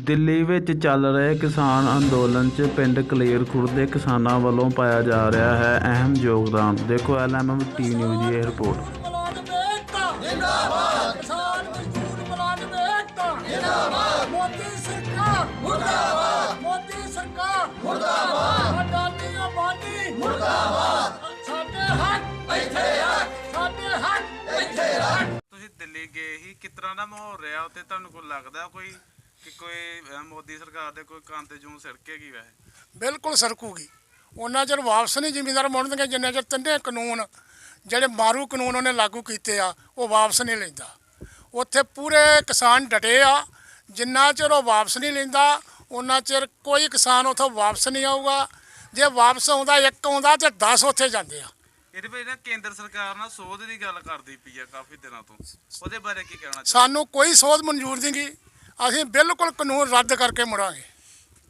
ਦਿੱਲੀ ਵਿੱਚ ਚੱਲ ਰਹੇ ਕਿਸਾਨ ਅੰਦੋਲਨ 'ਚ ਪਿੰਡ ਕਲੇਰ ਖੁਰਦ ਦੇ ਕਿਸਾਨਾਂ ਵੱਲੋਂ ਪਾਇਆ ਜਾ ਰਿਹਾ ਹੈ ਅਹਿਮ ਯੋਗਦਾਨ। ਦੇਖੋ ਐਲਐਮਐਮ ਟੀ ਨਿਊਜ਼ ਦੀ ਇਹ ਰਿਪੋਰਟ। ਮੁਲਾਜ਼ਮ ਏਕਤਾ ਜਿੰਦਾਬਾਦ ਕਿਸਾਨ ਮਜ਼ਦੂਰ ਮੁਲਾਜ਼ਮ ਏਕਤਾ ਜਿੰਦਾਬਾਦ। ਮੋਦੀ ਸਰਕਾਰ ਮੁਰਦਾਬਾਦ। ਮੋਦੀ ਸਰਕਾਰ। ਮੁਰਦਾਬਾਦ। ਅਡਾਨੀ ਅੰਬਾਨੀ ਮੁਰਦਾਬਾਦ। ਸਾਡੇ ਹੱਕ। ਇੱਥੇ ਹੱਕ। ਸਾਡੇ ਹੱਕ। ਇੱਥੇ ਹੱਕ। ਤੁਸੀਂ ਦਿੱਲੀ ਗਏ ਹੀ ਕਿਸ ਤਰ੍ਹਾਂ ਦਾ ਮਾਹੌਲ ਰਿਹਾ? ਉੱਥੇ ਤੁਹਾਨੂੰ ਕੋਈ ਲੱਗਦਾ ਕੋਈ ਕਿ ਕੋਈ ਅਹ, ਮੋਦੀ ਸਰਕਾਰ ਦੇ ਕੋਈ ਕੰਨ ਤੇ ਜੂੰ ਸਿਰਕੇਗੀ ਵੈਸੇ? ਬਿਲਕੁਲ ਸਰਕੂਗੀ ਉਹਨਾਂ ਚਿਰ ਵਾਪਸ ਨਹੀਂ ਜ਼ਿਮੀਂਦਾਰ ਮੁੜਨਗੇ ਜਿੰਨੇ ਚਿਰ ਤਿੰਨੇ ਕਾਨੂੰਨ ਜਿਹੜੇ ਮਾਰੂ ਕਾਨੂੰਨ ਉਹਨੇ ਲਾਗੂ ਕੀਤੇ ਆ ਉਹ ਵਾਪਸ ਨਹੀਂ ਲੈਂਦਾ। ਉੱਥੇ ਪੂਰੇ ਕਿਸਾਨ ਡਟੇ ਆ ਜਿੰਨਾ ਚਿਰ ਉਹ ਵਾਪਸ ਨਹੀਂ ਲੈਂਦਾ ਉਹਨਾਂ ਚਿਰ ਕੋਈ ਕਿਸਾਨ ਉੱਥੋਂ ਵਾਪਸ ਨਹੀਂ ਆਊਗਾ। ਜੇ ਵਾਪਸ ਆਉਂਦਾ ਇੱਕ ਆਉਂਦਾ ਤੇ 10 ਉੱਥੇ ਜਾਂਦੇ ਆ। ਇਹਦੇ ਵਿੱਚ ਨਾ ਕੇਂਦਰ ਸਰਕਾਰ ਨਾਲ ਸੋਧ ਦੀ ਗੱਲ ਕਰਦੀ ਪਈ ਆ ਕਾਫੀ ਦਿਨਾਂ ਤੋਂ। ਉਹਦੇ ਬਾਰੇ ਕੀ ਕਹਿਣਾ ਚਾਹੁੰਦੇ ਸਾਨੂੰ ਕੋਈ ਸੋਧ ਮਨਜ਼ੂਰ ਨਹੀਂਗੀ। ਅਸੀਂ ਬਿਲਕੁਲ ਕਾਨੂੰਨ ਰੱਦ ਕਰਕੇ ਮੁੜਾਂਗੇ।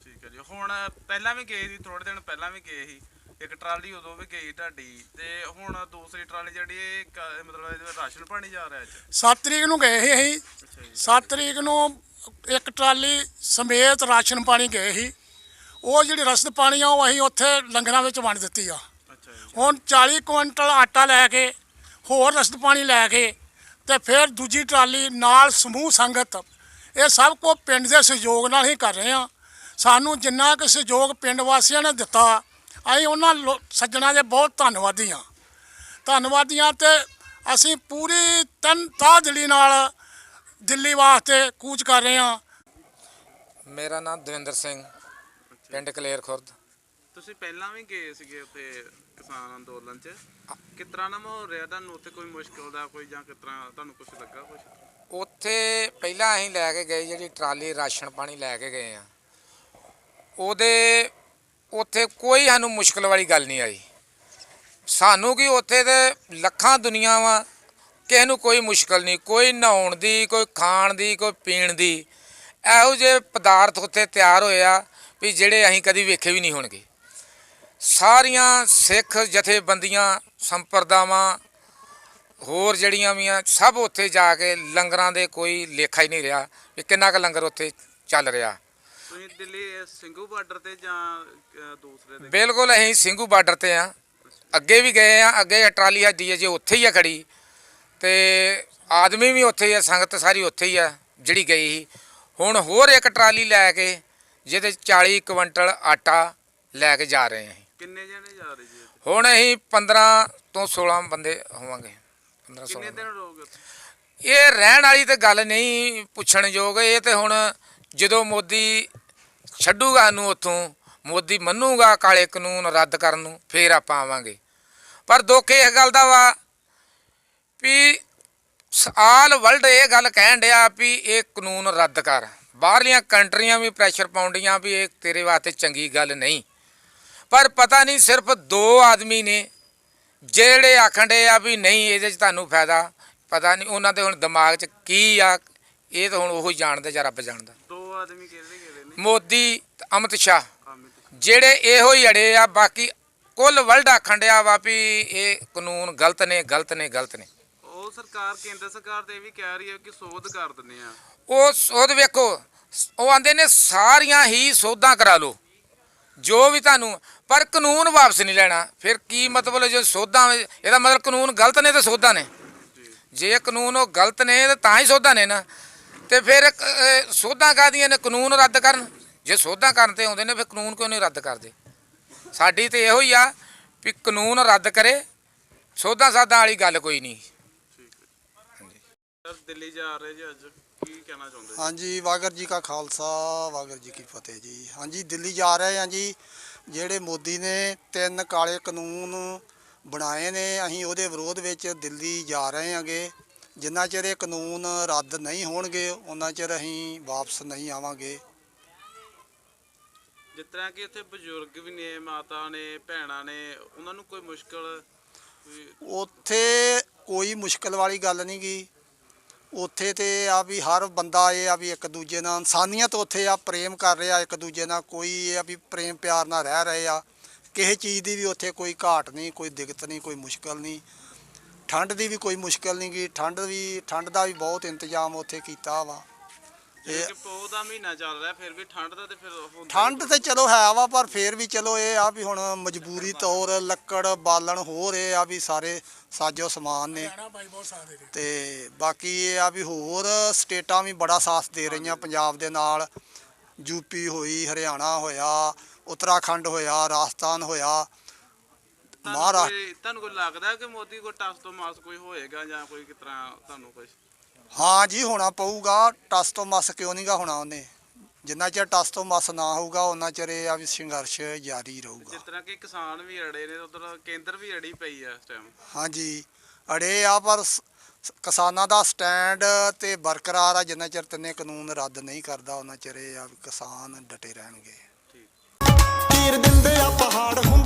ਠੀਕ ਹੈ ਜੀ। ਹੁਣ ਪਹਿਲਾਂ ਵੀ ਗਏ ਸੀ ਥੋੜੇ ਦਿਨ ਪਹਿਲਾਂ ਵੀ ਗਏ ਸੀ। ਇੱਕ ਟਰਾਲੀ ਉਦੋਂ ਵੀ ਗਈ ਢਾਡੀ ਤੇ ਹੁਣ ਦੂਸਰੀ ਟਰਾਲੀ ਜਿਹੜੀ ਇਹ ਕ- ਮਤਲਬ ਇਹਦੇ ਵਿੱਚ ਰਾਸ਼ਨ ਪਾਣੀ ਜਾ ਰਿਹਾ ਅੱਜ। 7 ਤਰੀਕ ਨੂੰ ਗਏ ਸੀ ਅਸੀਂ। ਅੱਛਾ ਜੀ। 7 ਤਰੀਕ ਨੂੰ ਇੱਕ ਟਰਾਲੀ ਸਮੇਤ ਰਾਸ਼ਨ ਪਾਣੀ ਗਏ ਸੀ। ਉਹ ਜਿਹੜੀ ਰਸਦ ਪਾਣੀ ਆ ਉਹ ਅਸੀਂ ਉੱਥੇ ਲੰਗਰਾਂ ਵਿੱਚ ਵੰਡ ਦਿੱਤੀ ਆ। ਅੱਛਾ ਜੀ। ਹੁਣ 40 ਕੁਇੰਟਲ ਆਟਾ ਲੈ ਕੇ ਹੋਰ ਰਸਦ ਪਾਣੀ ਲੈ ਕੇ ਤੇ ਫਿਰ ਦੂਜੀ ਟਰਾਲੀ ਨਾਲ ਸਮੂਹ ਸੰਗਤ ਇਹ ਸਭ ਕੋ ਪਿੰਡ ਦੇ ਸਹਿਯੋਗ ਨਾਲ ਹੀ ਕਰ ਰਹੇ ਆ ਸਾਨੂੰ ਜਿੰਨਾ ਕੁ ਸਹਿਯੋਗ ਪਿੰਡ ਵਾਸੀਆਂ ਨੇ ਦਿੱਤਾ ਅਸੀਂ ਉਹਨਾਂ ਸੱਜਣਾ ਦੇ ਬਹੁਤ ਧੰਨਵਾਦੀ ਆ ਧੰਨਵਾਦੀਆਂ ਤੇ ਅਸੀਂ ਪੂਰੀ ਤਨ ਤਾਹ ਦਿਲੀ ਨਾਲ ਦਿੱਲੀ ਵਾਸਤੇ ਕੂਚ ਕਰ ਰਹੇ ਆ ਮੇਰਾ ਨਾਮ ਦਵਿੰਦਰ ਸਿੰਘ ਪਿੰਡ ਕਲੇਰ ਖੁਰਦ। ਤੁਸੀਂ ਪਹਿਲਾਂ ਵੀ ਗਏ ਸੀਗੇ ਉੱਥੇ ਕਿਸਾਨ ਅੰਦੋਲਨ 'ਚ। ਕਿਸ ਤਰ੍ਹਾਂ ਦਾ ਮਾਹੌਲ ਰਿਹਾ? ਤੁਹਾਨੂੰ ਉੱਥੇ ਕੋਈ ਮੁਸ਼ਕਲ ਦਾ ਕੋਈ ਜਾਂ ਕਿਸ ਤਰ੍ਹਾਂ ਤੁਹਾਨੂੰ ਕੁਝ ਲੱਗਾ ਕੁਝ ਉੱਥੇ ਪਹਿਲਾਂ ਅਸੀਂ ਲੈ ਕੇ ਗਏ ਜਿਹੜੀ ਟਰਾਲੀ ਰਾਸ਼ਨ ਪਾਣੀ ਲੈ ਕੇ ਗਏ ਆ। ਉਹਦੇ ਉੱਥੇ ਕੋਈ ਸਾਨੂੰ ਮੁਸ਼ਕਲ ਵਾਲੀ ਗੱਲ ਨਹੀਂ ਆਈ। ਸਾਨੂੰ ਕੀ ਉੱਥੇ ਤੇ ਲੱਖਾਂ ਦੁਨੀਆ ਵਾ ਕਿਸੇ ਨੂੰ ਕੋਈ ਮੁਸ਼ਕਲ ਨਹੀਂ, ਕੋਈ ਨਹਾਉਣ ਦੀ, ਕੋਈ ਖਾਣ ਦੀ, ਕੋਈ ਪੀਣ ਦੀ। ਇਹੋ ਜਿਹੇ ਪਦਾਰਥ ਉੱਥੇ ਤਿਆਰ ਹੋਏ ਆ ਵੀ ਜਿਹੜੇ ਅਸੀਂ ਕਦੀ ਵੇਖੇ ਵੀ ਨਹੀਂ ਹੋਣਗੇ। ਸਾਰੀਆਂ ਸਿੱਖ ਜਥੇਬੰਦੀਆਂ ਸੰਪਰਦਾਵਾਂ ਹੋਰ ਜਿਹੜੀਆਂ ਵੀ ਆ ਸਭ ਉੱਥੇ ਜਾ ਕੇ ਲੰਗਰਾਂ ਦੇ ਕੋਈ ਲੇਖਾ ਹੀ ਨਹੀਂ ਰਿਹਾ ਵੀ ਕਿੰਨਾ ਕੁ ਲੰਗਰ ਉੱਥੇ ਚੱਲ ਰਿਹਾ। ਤੁਸੀਂ ਦਿੱਲੀ ਸਿੰਘੂ ਬਾਰਡਰ ਤੇ ਜਾਂ ਦੂਸਰੇ ਦੇ? ਬਿਲਕੁਲ ਅਸੀਂ ਸਿੰਘੂ ਬਾਰਡਰ ਤੇ ਆ। ਅੱਗੇ ਵੀ ਗਏ ਆ ਅੱਗੇ ਟਰਾਲੀ ਸਾਡੀ ਅਜੇ ਉੱਥੇ ਹੀ ਆ ਖੜੀ। ਤੇ ਆਦਮੀ ਵੀ ਉੱਥੇ ਹੀ ਆ ਸੰਗਤ ਸਾਰੀ ਉੱਥੇ ਹੀ ਆ ਜਿਹੜੀ ਗਈ ਸੀ। ਹੁਣ ਹੋਰ ਇੱਕ ਟਰਾਲੀ ਲੈ ਕੇ ਜਿਹਦੇ 'ਚ 40 ਕੁਇੰਟਲ ਆਟਾ ਲੈ ਕੇ ਜਾ ਰਹੇ ਅਸੀਂ। ਕਿੰਨੇ ਜਣੇ ਜਾ ਰਹੇ ਜੀ ਉੱਥੇ? ਹੁਣ ਅਸੀਂ 15 ਤੋਂ 16 ਬੰਦੇ ਹੋਵਾਂਗੇ। 15 ਕਿੰਨੇ 16 ਦਿਨ ਰਹੋਗੇ ਉੱਥੇ? ਇਹ ਰਹਿਣ ਵਾਲੀ ਤੇ ਗੱਲ ਨਹੀਂ ਪੁੱਛਣ ਯੋਗ ਇਹ ਤੇ ਹੁਣ ਜਦੋਂ ਮੋਦੀ ਛੱਡੂਗਾ ਨੂੰ ਉੱਥੋਂ ਮੋਦੀ ਮੰਨੂਗਾ ਕਾਲੇ ਕਾਨੂੰਨ ਰੱਦ ਕਰਨ ਨੂੰ ਫੇਰ ਆਪਾਂ ਆਵਾਂਗੇ। ਪਰ ਦੁੱਖ ਇਹ ਗੱਲ ਦਾ ਵਾ ਵੀ ਆਲ ਵਰਲਡ ਇਹ ਗੱਲ ਕਹਿਣ ਡਿਆ ਵੀ ਇਹ ਕਾਨੂੰਨ ਰੱਦ ਕਰ। ਬਾਹਰਲੀਆਂ ਕੰਟਰੀਆਂ ਵੀ ਪ੍ਰੈਸ਼ਰ ਪਾਉਂਦੀਆਂ ਵੀ ਇਹ ਤੇਰੇ ਵਾਸਤੇ ਚੰਗੀ ਗੱਲ ਨਹੀਂ। ਪਰ ਪਤਾ ਨਹੀਂ ਸਿਰਫ ਦੋ ਆਦਮੀ ਨੇ ਜਿਹੜੇ ਆਖਣ ਡੇ ਆ ਵੀ ਨਹੀਂ ਇਹਦੇ 'ਚ ਤੁਹਾਨੂੰ ਫਾਇਦਾ। ਪਤਾ ਨਹੀਂ ਉਹਨਾਂ ਦੇ ਹੁਣ ਦਿਮਾਗ 'ਚ ਕੀ ਆ ਇਹ ਤਾਂ ਹੁਣ ਉਹ ਹੀ ਜਾਣਦਾ ਜਾਂ ਰੱਬ ਜਾਣਦਾ। ਦੋ ਆਦਮੀ ਕਿਹੜੇ ਕਿਹੜੇ ਨੇ? ਮੋਦੀ ਤੇ ਅਮਿਤ ਸ਼ਾਹ। ਜਿਹੜੇ ਇਹੋ ਹੀ ਅੜੇ ਆ ਬਾਕੀ ਕੁੱਲ ਵਰਲਡ ਆਖਣ ਡਿਆ ਵਾ ਵੀ ਇਹ ਕਾਨੂੰਨ ਗਲਤ ਨੇ ਗਲਤ ਨੇ ਗਲਤ ਨੇ। ਉਹ ਸਰਕਾਰ ਕੇਂਦਰ ਸਰਕਾਰ ਤੇ ਵੀ ਕਹਿ ਰਹੀ ਹੈ ਕਿ ਸੋਧ ਕਰ ਦਿੰਦੇ ਆ। ਉਹ ਸੋਧ ਵੇਖੋ ਉਹ ਆਂਦੇ ਨੇ ਸਾਰੀਆਂ ਹੀ ਸੋਧਾਂ ਕਰਾ ਲਓ। ਜੋ ਵੀ ਤੁਹਾਨੂੰ, ਪਰ ਕਾਨੂੰਨ ਵਾਪਸ ਨਹੀਂ ਲੈਣਾ। ਫਿਰ ਕੀ ਮਤਲਬ ਜੇ ਸੋਧਾਂ ਇਹਦਾ ਮਤਲਬ ਕਾਨੂੰਨ ਗਲਤ ਨੇ ਤੇ ਸੋਧਾਂ ਨੇ। ਜੇ ਕਾਨੂੰਨ ਉਹ ਗਲਤ ਨੇ, ਤਾਂ ਹੀ ਸੋਧਾਂ ਨੇ ਨਾ। ਤੇ ਫਿਰ ਸੋਧਾਂ ਕਾਹਦੀਆਂ ਨੇ? ਕਾਨੂੰਨ ਰੱਦ ਕਰਨ। ਜੇ ਸੋਧਾਂ ਕਰਨ ਤੇ ਆਉਂਦੇ ਨੇ, ਫਿਰ ਕਾਨੂੰਨ ਕਿਉਂ ਨਹੀਂ ਰੱਦ ਕਰਦੇ? ਸਾਡੀ ਤੇ ਇਹੋ ਹੀ ਆ ਵੀ ਕਾਨੂੰਨ ਰੱਦ ਕਰੇ। ਸੋਧਾਂ ਸਾਧਾਂ ਵਾਲੀ ਗੱਲ ਕੋਈ ਨਹੀਂ। ਦਿੱਲੀ ਜਾ ਰਹੇ ਜੀ ਅੱਜ। ਕੀ ਕਹਿਣਾ ਚਾਹੁੰਦੇ? ਹਾਂਜੀ ਵਾਗਰ ਜੀ ਕਾ ਖਾਲਸਾ ਵਾਗਰ ਜੀ ਕੀ ਫਤਿਹ ਜੀ। ਹਾਂਜੀ ਦਿੱਲੀ ਜਾ ਰਹੇ ਹਾਂ ਜੀ। ਜਿਹੜੇ ਮੋਦੀ ਨੇ ਤਿੰਨ ਕਾਲੇ ਕਾਨੂੰਨ ਬਣਾਏ ਨੇ ਅਸੀਂ ਉਹਦੇ ਵਿਰੋਧ ਵਿੱਚ ਦਿੱਲੀ ਜਾ ਰਹੇ ਹਾਂਗੇ। ਜਿੰਨਾ ਚਿਰ ਇਹ ਕਾਨੂੰਨ ਰੱਦ ਨਹੀਂ ਹੋਣਗੇ ਉਹਨਾਂ ਚਿਰ ਅਸੀਂ ਵਾਪਸ ਨਹੀਂ ਆਵਾਂਗੇ। ਜਿਸ ਤਰ੍ਹਾਂ ਕਿ ਇੱਥੇ ਬਜ਼ੁਰਗ ਵੀ ਨੇ ਮਾਤਾ ਨੇ ਭੈਣਾਂ ਨੇ ਉਹਨਾਂ ਨੂੰ ਕੋਈ ਮੁਸ਼ਕਲ ਉੱਥੇ ਕੋਈ ਮੁਸ਼ਕਲ ਵਾਲੀ ਗੱਲ ਨਹੀਂ ਗੀ। ਉੱਥੇ ਤੇ ਆ ਵੀ ਹਰ ਬੰਦਾ ਇਹ ਆ ਵੀ ਇੱਕ ਦੂਜੇ ਨਾਲ ਇਨਸਾਨੀਅਤ ਉੱਥੇ ਆ, ਪ੍ਰੇਮ ਕਰ ਰਿਹਾ ਇੱਕ ਦੂਜੇ ਨਾਲ, ਕੋਈ ਇਹ ਆ ਵੀ ਪ੍ਰੇਮ ਪਿਆਰ ਨਾਲ ਰਹਿ ਰਹੇ ਆ। ਕਿਸੇ ਚੀਜ਼ ਦੀ ਵੀ ਉੱਥੇ ਕੋਈ ਘਾਟ ਨਹੀਂ, ਕੋਈ ਦਿੱਕਤ ਨਹੀਂ, ਕੋਈ ਮੁਸ਼ਕਲ ਨਹੀਂ। ਠੰਡ ਦੀ ਵੀ ਕੋਈ ਮੁਸ਼ਕਲ ਨਹੀਂ ਗਈ ਠੰਡ ਵੀ, ਠੰਡ ਦਾ ਵੀ ਬਹੁਤ ਇੰਤਜ਼ਾਮ ਉੱਥੇ ਕੀਤਾ ਵਾ। ਕਿ ਪੋਹ ਦਾ ਮਹੀਨਾ ਚੱਲ ਰਿਹਾ ਫਿਰ ਵੀ ਠੰਡ ਦਾ ਤੇ ਫਿਰ ਹੁੰਦਾ ਹੀ ਠੰਡ ਤੇ ਚਲੋ ਹੈ ਵਾ ਪਰ ਫੇਰ ਵੀ ਚਲੋ ਇਹ ਆ ਵੀ ਹੁਣ ਮਜਬੂਰੀ ਤੌਰ ਲੱਕੜ ਬਾਲਣ ਹੋ ਰਹੇ ਆ ਵੀ ਸਾਰੇ ਸਾਜੋ ਸਮਾਨ ਨੇ। ਹਰਿਆਣਾ ਬਾਈ ਬਹੁਤ ਸਾਥ ਦੇ ਗਏ ਤੇ ਬਾਕੀ ਇਹ ਆ ਵੀ ਹੋਰ ਸਟੇਟਾਂ ਵੀ ਬੜਾ ਸਾਥ ਦੇ ਰਹੀਆਂ ਪੰਜਾਬ ਦੇ ਨਾਲ। ਯੂਪੀ ਹੋਈ ਹਰਿਆਣਾ ਹੋਇਆ ਉੱਤਰਾਖੰਡ ਹੋਇਆ ਰਾਜਸਥਾਨ ਹੋਇਆ ਤੁਹਾਨੂੰ ਮਹਾਰਾ- ਕੋਈ- ਤੁਹਾਨੂੰ ਕੋਈ ਲੱਗਦਾ ਕਿ ਮੋਦੀ ਕੋਈ ਟਸ ਤੋਂ ਮਾਸ ਕੋਈ ਹੋਏਗਾ ਜਾਂ ਕੋਈ ਕਿਸ ਤਰ੍ਹਾਂ ਤੁਹਾਨੂੰ ਕੁਝ ਹਾਂ ਜੀ ਹੋਣਾ ਪਊਗਾ। ਟਸ ਤੋਂ ਮਸ ਕਿਉਂ ਨਹੀਂਗਾ ਹੋਣਾ ਉਹਨੇ? ਜਿੰਨਾ ਚਿਰ ਟਸ ਤੋਂ ਮਸ ਨਾ ਹੋਊਗਾ ਉਹਨਾਂ ਚਿਰ ਇਹ ਆ ਵੀ ਸੰਘਰਸ਼ ਜਾਰੀ ਰਹੂਗਾ। ਜਿਸ ਤਰ੍ਹਾਂ ਕਿ ਕਿਸਾਨ ਵੀ ਅੜੇ ਨੇ ਉਧਰ ਕੇਂਦਰ ਵੀ ਅੜੀ ਪਈ ਆ ਇਸ ਟਾਈਮ ਹਾਂਜੀ ਅੜੇ ਆ ਪਰ ਸ- ਸ- ਕਿਸਾਨਾਂ ਦਾ ਸਟੈਂਡ ਤੇ ਬਰਕਰਾਰ ਆ ਜਿੰਨਾ ਚਿਰ ਤਿੰਨੇ ਕਾਨੂੰਨ ਰੱਦ ਨਹੀਂ ਕਰਦਾ ਉਹਨਾਂ ਚਿਰ ਇਹ ਆ ਵੀ ਕਿਸਾਨ ਡਟੇ ਰਹਿਣਗੇ। ਚੀਰ ਦਿੰਦੇ ਆ ਪਹਾੜ ਹੁੰਦਾ